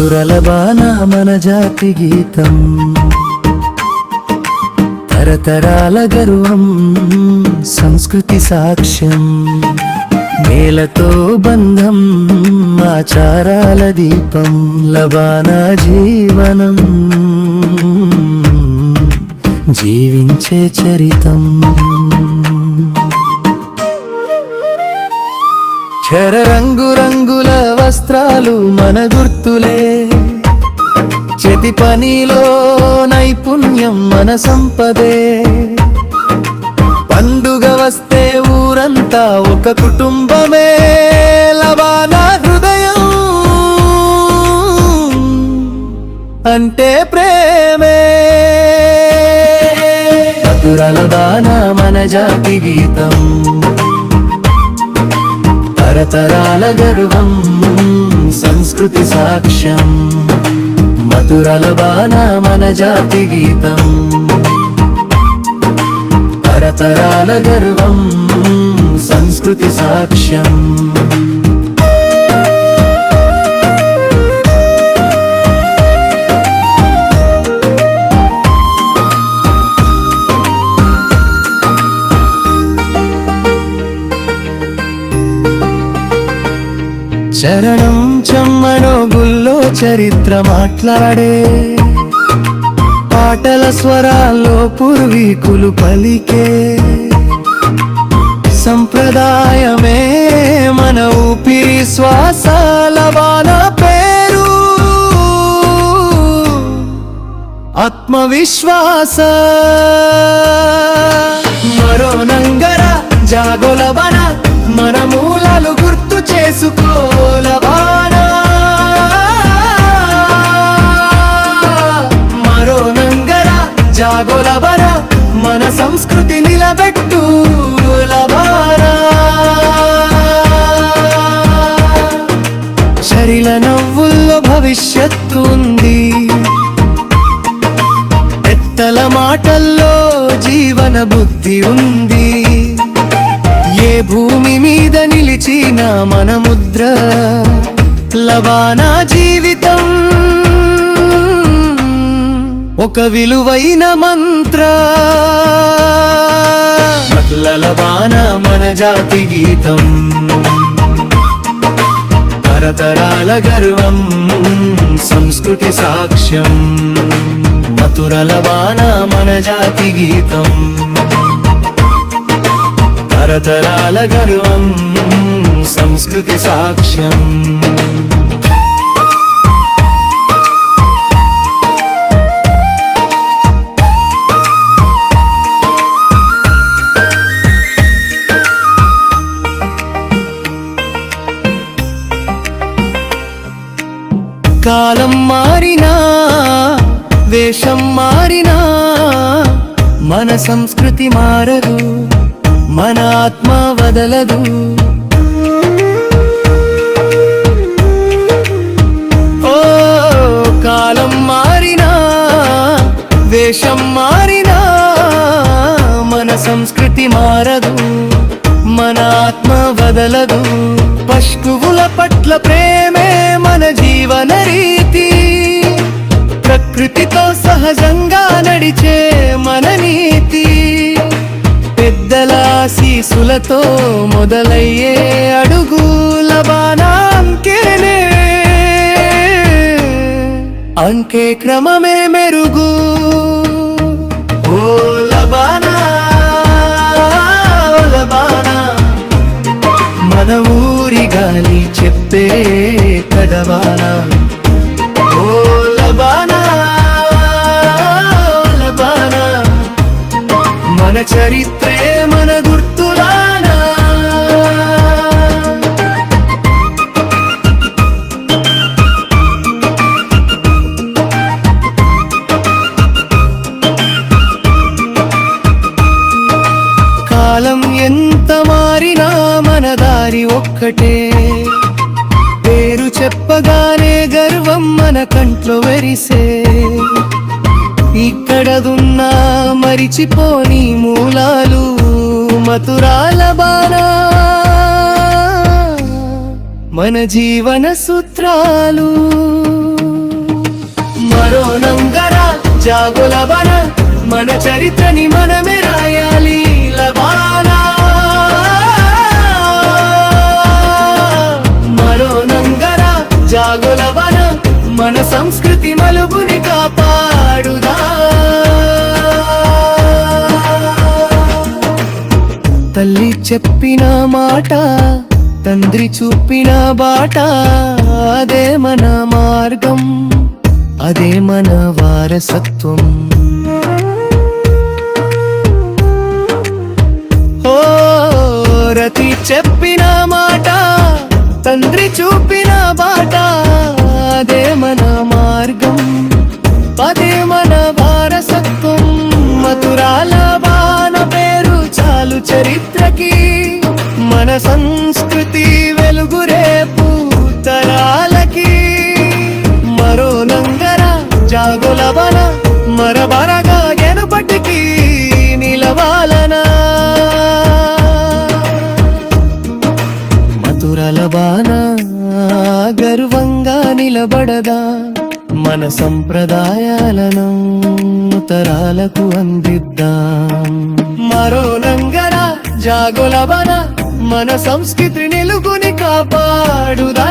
మధురల బాణ మన జాతి గీతం. తరతరాల గర్వం సంస్కృతి సాక్ష్యం. నేలతో బంధం ఆచారాల దీపం లబానా జీవనం. జీవించే చరితం. చర రంగు రంగుల వస్త్రాలు మన గుర్తులే ప్రతి పనిలో నైపుణ్యం మన సంపదే. పండుగ వస్తే ఊరంతా ఒక కుటుంబమే. లవానా హృదయం అంటే ప్రేమే. మధురల దాన మన జాతి గీతం. తరతరాల గర్వం సంస్కృతి సాక్ష్యం. మధురల బాణ మన జాతి గీతం. తరతరాల గర్వం సంస్కృతి సాక్ష్యం. చరణం చెమ్మనో చరిత్ర మాట్లాడే పాటల స్వరాల్లో పూర్వీకులు పలికే సంప్రదాయమే మన ఊపిరి శ్వాసాల వాన పేరు. ఆత్మవిశ్వాస. మరో నంగర జాగోలబన మన మూలాలు గుర్తు చేసుకో. సంస్కృతి నిలబెట్టు లబానా నవ్వుల్లో భవిష్యత్తు ఉంది. పెద్దల మాటల్లో జీవన బుద్ధి ఉంది. ఏ భూమి మీద నిలిచిన మన ముద్ర లవానా జీవి ఒక విలువైన మంత్ర. లలవాన మన జాతి గీతం. తరతరాల గర్వం సంస్కృతి సాక్ష్యం. మధురల మన జాతి గీతం. తరతరాల గర్వం సంస్కృతి సాక్ష్యం. కాలం మారినా వేషం మారినా మన సంస్కృతి మారదు మన ఆత్మ వదలదు. ఓ కాలం మారినా వేషం మారినా మన సంస్కృతి మారదు మన ఆత్మ వదలదు. పశువుల పట్ల ప్రేమ ఆశీసులతో మొదలయ్యే అడుగుల బాణాంకేనే అంకే క్రమమే మెరుగు. ఓ లబానా మన ఊరి గాలి చెప్పే కడవానా. ఓ లబానా మన దారి ఒక్కటే. పేరు చెప్పగానే గర్వం మన కంట్లో వెరిసే. ఇక్కడదున్నా మరిచిపోని మూలాలు మధురాల బాణా. మన జీవన సూత్రాలు. మరో నంగర జాగులబన మన చరిత్రని మనమే రాయ మలుబుని కాపాడుదా. తల్లి చెప్పిన మాట తండ్రి చూపిన బాట అదే మన మార్గం అదే మన వారసత్వం. ఓ రతి చెప్పిన మాట తండ్రి చూపిన బాట అదే మధురల గర్వంగా నిలబడదా? మన సంప్రదాయాలను తరాలకు అందిద్దాం? మరో నంగర జాగులబన మన సంస్కృతి నిలుగుని కాపాడుదా